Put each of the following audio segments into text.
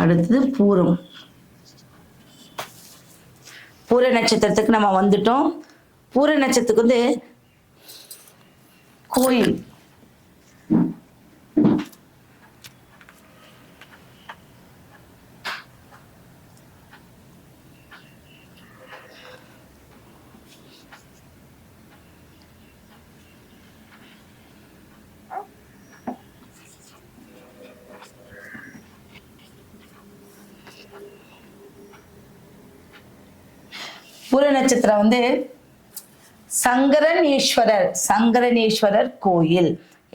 அடுத்தது பூரம். பூர நட்சத்திரத்துக்கு நம்ம வந்துட்டோம். பூர நட்சத்திரத்துக்கு வந்து கோயில். பூர நட்சத்திரம் வந்து சங்கரனேஸ்வரர் சங்கரனேஸ்வரர் கோயில்.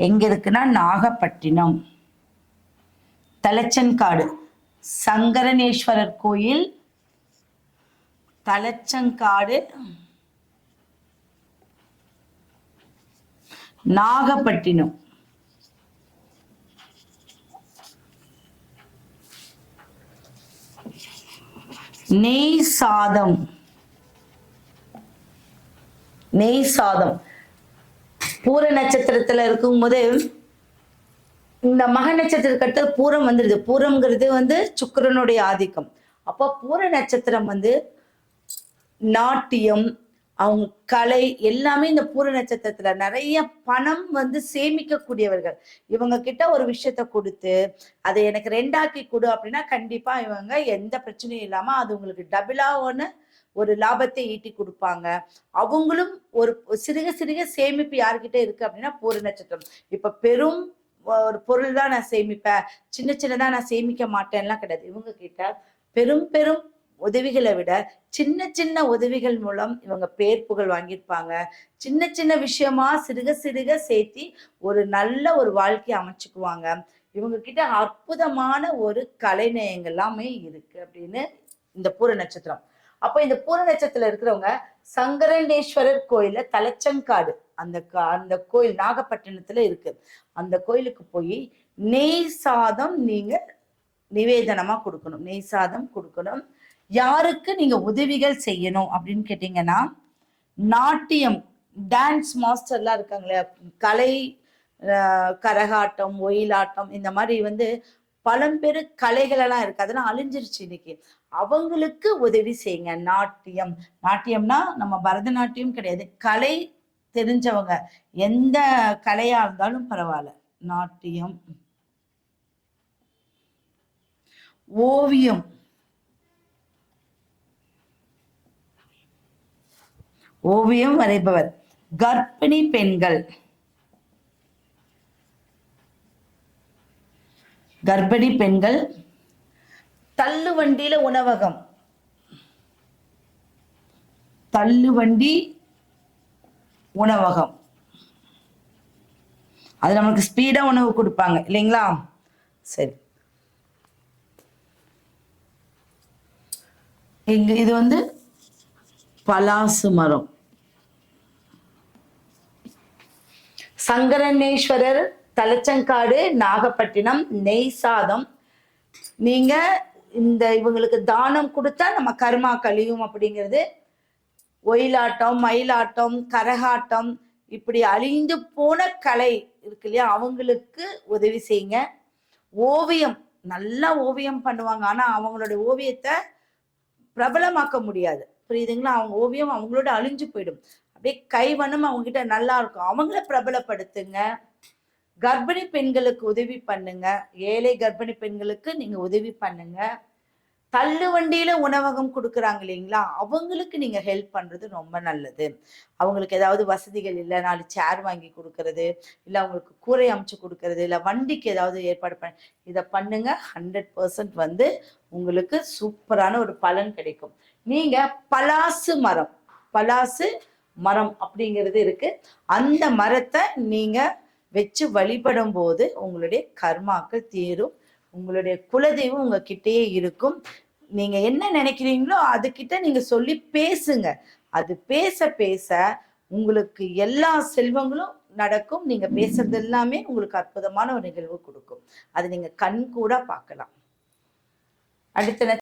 எங்க இருக்குன்னா நாகப்பட்டினம். தலச்சன்காடு சங்கரனேஸ்வரர் கோயில் தலச்சங்காடு நாகப்பட்டினம். நெய் சாதம். நெய் சாதம். பூர நட்சத்திரத்துல இருக்கும்போது இந்த மக நட்சத்திரக்கட்டு பூரம் வந்துடுது பூரம்ங்கிறது வந்து சுக்கரனுடைய ஆதிக்கம். அப்போ பூர நட்சத்திரம் வந்து நாட்டியம் அவங்க கலை எல்லாமே இந்த பூர நட்சத்திரத்துல நிறைய பணம் வந்து சேமிக்கக்கூடியவர்கள். இவங்க கிட்ட ஒரு விஷயத்த கொடுத்து அதை எனக்கு ரெண்டாக்கி கொடு அப்படின்னா கண்டிப்பா இவங்க எந்த பிரச்சனையும் இல்லாம அது உங்களுக்கு டபுளா ஒன்று ஒரு லாபத்தை ஈட்டி கொடுப்பாங்க. அவங்களும் ஒரு சிறுக சிறுக சேமிப்பு யார்கிட்ட இருக்கு அப்படின்னா பூர நட்சத்திரம். இப்ப பெரும் ஒரு பொருள் தான் நான் சேமிப்பேன். சின்ன சின்னதா நான் சேமிக்க மாட்டேன்லாம் கிடையாது. இவங்க கிட்ட பெரும் பெரும் உதவிகளை விட சின்ன சின்ன உதவிகள் மூலம் இவங்க பேர் புகழ் வாங்கியிருப்பாங்க. சின்ன சின்ன விஷயமா சிறுக சிறுக சேர்த்தி ஒரு நல்ல ஒரு வாழ்க்கையை அமைச்சுக்குவாங்க. இவங்க கிட்ட அற்புதமான ஒரு கலைநயங்கள் எல்லாமே இருக்கு அப்படின்னு இந்த பூர நட்சத்திரம். அப்போ இந்த பூர இருக்கிறவங்க சங்கரண்டேஸ்வரர் கோயில்ல தலச்சங்காடு. அந்த கா- அந்த கோயில் நாகப்பட்டினத்துல இருக்கு. அந்த கோயிலுக்கு போய் நெய் சாதம் நீங்க நிவேதனமா கொடுக்கணும். நெய் சாதம் கொடுக்கணும். யாருக்கு நீங்க உதவிகள் செய்யணும் அப்படின்னு கேட்டீங்கன்னா நாட்டியம் டான்ஸ் மாஸ்டர்லாம் இருக்காங்களே கலை அஹ், கரகாட்டம் ஒயிலாட்டம் இந்த மாதிரி வந்து பழம்பெரு கலைகள் எல்லாம் இருக்கு. அதெல்லாம் அழிஞ்சிருச்சு இன்னைக்கு. அவங்களுக்கு உதவி செய்யுங்க. நாட்டியம். நாட்டியம்னா நம்ம பரதநாட்டியம் கிடையாது. கலை தெரிஞ்சவங்க. எந்த கலையா இருந்தாலும் பரவாயில்ல. நாட்டியம். ஓவியம். ஓவியம் வரைபவர். கர்ப்பிணி பெண்கள். கர்ப்பிணி பெண்கள் தள்ளுவண்டியில உணவகம். தள்ளுவண்டி உணவகம். அது நமக்கு ஸ்பீடா உணவு கொடுப்பாங்க இல்லைங்களா? சரி. இங்க இது வந்து பலாசு மரம். சங்கரனேஸ்வரர் தலச்சங்காடு நாகப்பட்டினம் நெய் சாதம். நீங்க இந்த இவங்களுக்கு தானம் கொடுத்தா நம்ம கர்மா கழியும் அப்படிங்கிறது. ஒயிலாட்டம் மயிலாட்டம் கரகாட்டம் இப்படி அழிந்து போன கலை இருக்கு இல்லையா? அவங்களுக்கு உதவி செய்யுங்க. ஓவியம் நல்லா ஓவியம் பண்ணுவாங்க. ஆனா அவங்களுடைய ஓவியத்தை பிரபலமாக்க முடியாது. புரியுதுங்களா? அவங்க ஓவியம் அவங்களோட அழிஞ்சு போயிடும். அப்படியே கைவண்ணம் அவங்க கிட்ட நல்லா இருக்கும். அவங்கள பிரபலப்படுத்துங்க. கர்ப்பிணி பெண்களுக்கு உதவி பண்ணுங்க. ஏழை கர்ப்பிணி பெண்களுக்கு நீங்க உதவி பண்ணுங்க. தள்ளு வண்டியில உணவகம் கொடுக்குறாங்க இல்லைங்களா? அவங்களுக்கு நீங்க ஹெல்ப் பண்றது ரொம்ப நல்லது. அவங்களுக்கு ஏதாவது வசதிகள் இல்லை நாலு சேர் வாங்கி கொடுக்கறது இல்லை அவங்களுக்கு கூரை அமைச்சு கொடுக்கறது இல்லை வண்டிக்கு ஏதாவது ஏற்பாடு பண்ண இதை பண்ணுங்க. ஹண்ட்ரட் பர்சன்ட் வந்து உங்களுக்கு சூப்பரான ஒரு பலன் கிடைக்கும். நீங்க பலாசு மரம் பலாசு மரம் அப்படிங்கிறது இருக்கு. அந்த மரத்தை நீங்க வச்சு வழிபடும் போது உங்களுடைய கர்மாக்கள் தீரும். உங்களுடைய குலதெய்வம் உங்ககிட்டயே இருக்கும். நீங்க என்ன நினைக்கிறீங்களோ அதுகிட்ட நீங்க சொல்லி பேசுங்க. அது பேச பேச உங்களுக்கு எல்லா செல்வங்களும் நடக்கும். நீங்க பேசுறது எல்லாமே உங்களுக்கு அற்புதமான ஒரு நிகழ்வு கொடுக்கும். அது நீங்க கண் கூட பார்க்கலாம். அடுத்த